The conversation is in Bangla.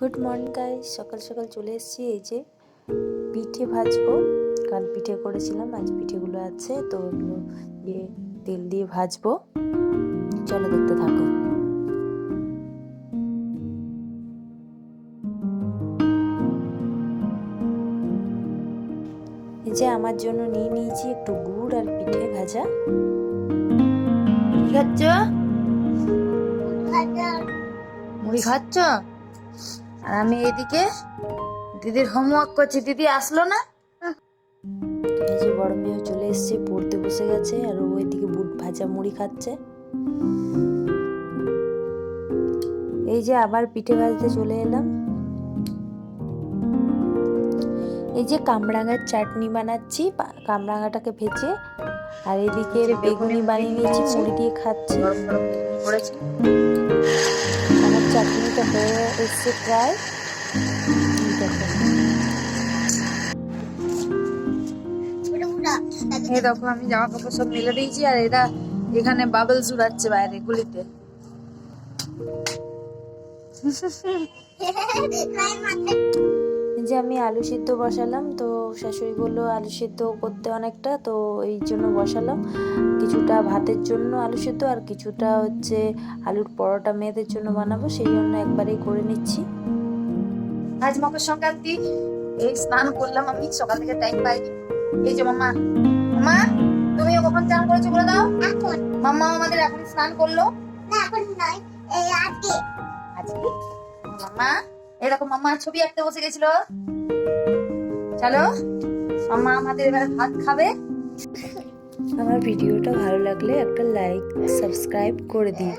গুড মর্নিং গাইস সকাল সকাল চলে এসেছি। এই যে পিঠে ভাজবো। কাল পিঠে করেছিলাম আজ পিঠেগুলো আছে তো ওগুলো দিয়ে তেল দিয়ে ভাজবো। চলো দেখতে থাকো। এই যে আমার জন্য নিয়ে নিয়েছি একটু গুড় আর পিঠে ভাজা। খাচ্ছ? মুড়ি খাচ্ছ? আর আমি এদিকে দিদির হোমওয়ার্ক করছি। দিদি আসলো না? এই যে বড় মেয়েও চলে এসেছে পড়তে বসে গেছে আর ও ওইদিকে বুট ভাজা মুড়ি খাচ্ছে। এই যে আবার পিঠে ভাজতে চলে এলাম। এই যে কামরাঙার চাটনি বানাচ্ছি কামরাঙাটাকে ভেজে আর এদিকে বেগুনি বানিয়ে নিয়েছি মুড়ি দিয়ে খাচ্ছি। চাটনিটা হয়ে এসছে প্রায় এই দেখো। আমি জামা কাপড় সব মেলে দিয়েছি আর এরা এখানে বাবলস উড়াচ্ছে বাইরে গুলিতে যে আমি আলু সিদ্ধ বসালাম তো শাশুড়ি বলল আলু সিদ্ধ করতে অনেকটা তো এই জন্য বসালাম। কিছুটা ভাতের জন্য আলু সিদ্ধ আর কিছুটা হচ্ছে আলুর পরোটা মেয়েদের জন্য বানাবো সেই জন্য একবারেই করে নিচ্ছি। আজ মকর সংক্রান্তি এই স্নান করলাম আমি সকাল থেকে টাইম পাইনি। এই যে মামা মামা তুমিও কখন স্নান করেছ বলে দাও। এখন? মাম্মা আমাদের এখন স্নান করল। না এখন নয় এই আজকে। আজকে? মাম্মা এরকম মাম্মা ছবি আঁকতে বসে গেছিল। চলো মা আমাদের এবার ভাত খাবে। আমার ভিডিওটা ভালো লাগলে একটা লাইক সাবস্ক্রাইব করে দিন